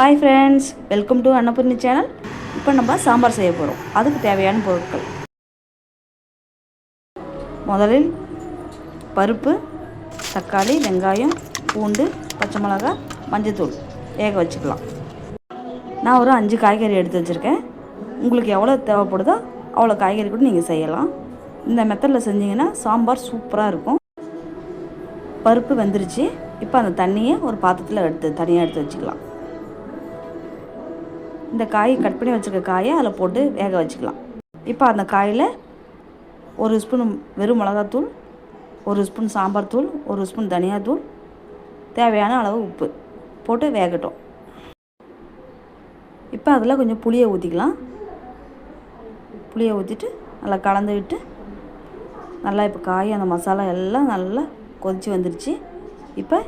Hi friends welcome to Annapoorni channel இப்போ நம்ம சாம்பார் செய்ய போகிறோம் அதுக்கு தேவையான பொருட்கள். முதலில் பருப்பு தக்காளி வெங்காயம் பூண்டு பச்சை மிளகாய் மஞ்சத்தூள். வேக வச்சுக்கலாம். நான் ஒரு அஞ்சு காய்கறி எடுத்து வச்சுருக்கேன். உங்களுக்கு எவ்வளோ தேவைப்படுதோ அவ்வளோ காய்கறி கூட நீங்கள் செய்யலாம். இந்த மெத்தடில் செஞ்சீங்கன்னா சாம்பார் சூப்பராக இருக்கும். பருப்பு வெந்துருச்சு. இப்போ அந்த தண்ணியை ஒரு பாத்திரத்தில் எடுத்து தனியாக எடுத்து வச்சுக்கலாம். இந்த காயை கட் பண்ணி வச்சுருக்க காயை அதில் போட்டு வேக வச்சுக்கலாம். இப்போ அந்த காயில் ஒரு ஸ்பூன் வெறும் மிளகாத்தூள் ஒரு ஸ்பூன் சாம்பார் தூள் ஒரு ஸ்பூன் தனியாத்தூள் தேவையான அளவு உப்பு போட்டு வேகட்டும். இப்போ அதில் கொஞ்சம் புளியை ஊற்றிக்கலாம். புளியை ஊற்றிட்டு நல்லா கலந்து விட்டு நல்லா இப்போ காய் அந்த மசாலா எல்லாம் நல்லா கொதித்து வந்துருச்சு. இப்போ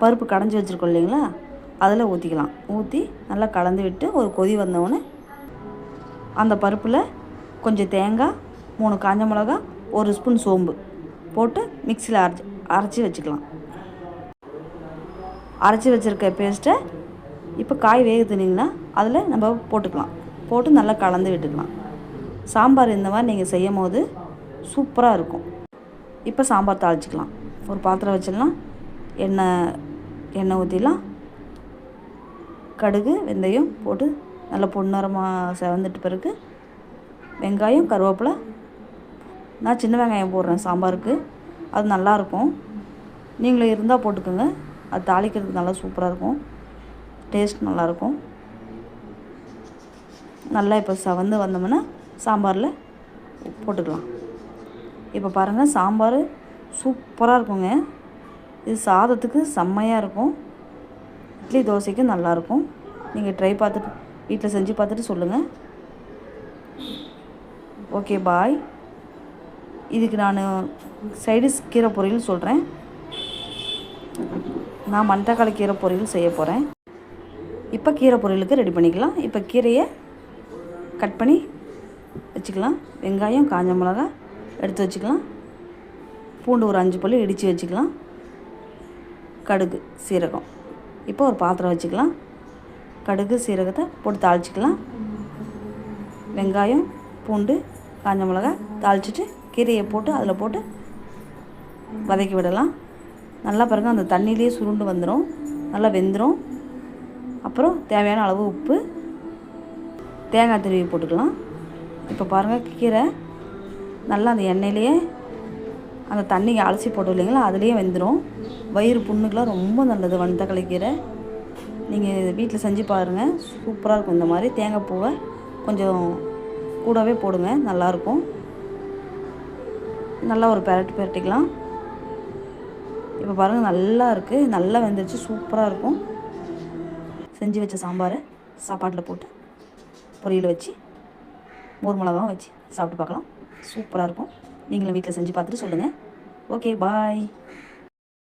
பருப்பு கடைஞ்சி வச்சுருக்கோம் இல்லைங்களா? அதில் ஊற்றிக்கலாம். ஊற்றி நல்லா கலந்து விட்டு ஒரு கொதி வந்தவுடனே அந்த பருப்பில் கொஞ்சம் தேங்காய் மூணு காஞ்ச மிளகா ஒரு ஸ்பூன் சோம்பு போட்டு மிக்சியில் அரைச்சி அரைச்சி வச்சுக்கலாம். அரைச்சி வச்சுருக்க பேஸ்ட்டை இப்போ காய் வேக அதில் நம்ம போட்டுக்கலாம். போட்டு நல்லா கலந்து விட்டுக்கலாம். சாம்பார் இந்த மாதிரி நீங்கள் செய்யும் போது சூப்பராக இருக்கும். இப்போ சாம்பார் தாளிச்சிக்கலாம். ஒரு பாத்திரம் வச்சிடலாம். எண்ணெய் எண்ணெய் ஊற்றிடலாம். கடுகு வெந்தயம் போட்டு நல்லா பொன்னிறமாக செவந்துட்டு பிறகு வெங்காயம் கருவேப்பிலை. நான் சின்ன வெங்காயம் போடுறேன் சாம்பாருக்கு. அது நல்லாயிருக்கும் நீங்களும் இருந்தால் போட்டுக்கோங்க. அது தாளிக்கிறதுக்கு நல்லா சூப்பராக இருக்கும். டேஸ்ட் நல்லாயிருக்கும் நல்லா இப்போ செவந்து வந்தோம்னா சாம்பாரில் போட்டுக்கலாம். இப்போ பாருங்கள் சாம்பார் சூப்பராக இருக்குங்க. இது சாதத்துக்கு செம்மையாக இருக்கும். இட்லி தோசைக்கு நல்லாயிருக்கும். நீங்கள் ட்ரை பார்த்துட்டு வீட்டில் செஞ்சு பார்த்துட்டு சொல்லுங்கள் ஓகே பாய் இதுக்கு நான் சைடிஸ் கீரை பொரியல் சொல்கிறேன் நான் மண்டக்காளி கீரை பொரியல் செய்ய போகிறேன் இப்போ கீரை பொரியலுக்கு ரெடி பண்ணிக்கலாம். இப்போ கீரையை கட் பண்ணி வச்சுக்கலாம். வெங்காயம் காஞ்ச மிளகா எடுத்து வச்சுக்கலாம். பூண்டு ஒரு அஞ்சு பல்லு இடித்து வச்சுக்கலாம். கடுகு சீரகம். இப்போ ஒரு பாத்திரம் வச்சுக்கலாம். கடுகு சீரகத்தை போட்டு தாளிச்சிக்கலாம். வெங்காயம் பூண்டு காஞ்ச மிளகா தாளிச்சிட்டு கீரையை போட்டு அதில் போட்டு வதக்கி விடலாம். நல்லா பாருங்கள் அந்த தண்ணியிலே சுருண்டு வந்துடும் நல்லா வெந்துடும் அப்புறம் தேவையான அளவு உப்பு. தேங்காய் திருவி போட்டுக்கலாம். இப்போ பாருங்கள் கீரை நல்லா அந்த எண்ணெயிலேயே அந்த தண்ணியை அலசி போட்டோம் இல்லைங்களா? அதுலேயே வெந்துடும் வயிறு புண்ணுக்கெலாம் ரொம்ப நல்லது வண்டத்தக்காளி கீரை. நீங்கள் வீட்டில் செஞ்சு பாருங்கள் சூப்பராக இருக்கும். இந்த மாதிரி தேங்காய் பூவை கொஞ்சம் கூடவே போடுங்க. நல்லாயிருக்கும் நல்லா ஒரு பெரட்டு பெரட்டிக்கலாம். இப்போ பாருங்கள் நல்லா இருக்குது நல்லா வெந்துருச்சு. சூப்பராக இருக்கும். செஞ்சு வச்ச சாம்பாரை சாப்பாட்டில் போட்டு பொரியல் வச்சு மோர் மிளகாவும் வச்சு சாப்பிட்டு பார்க்கலாம். சூப்பராக இருக்கும். நீங்களும் வீட்டில் செஞ்சு பார்த்துட்டு சொல்லுங்கள் ஓகே பாய்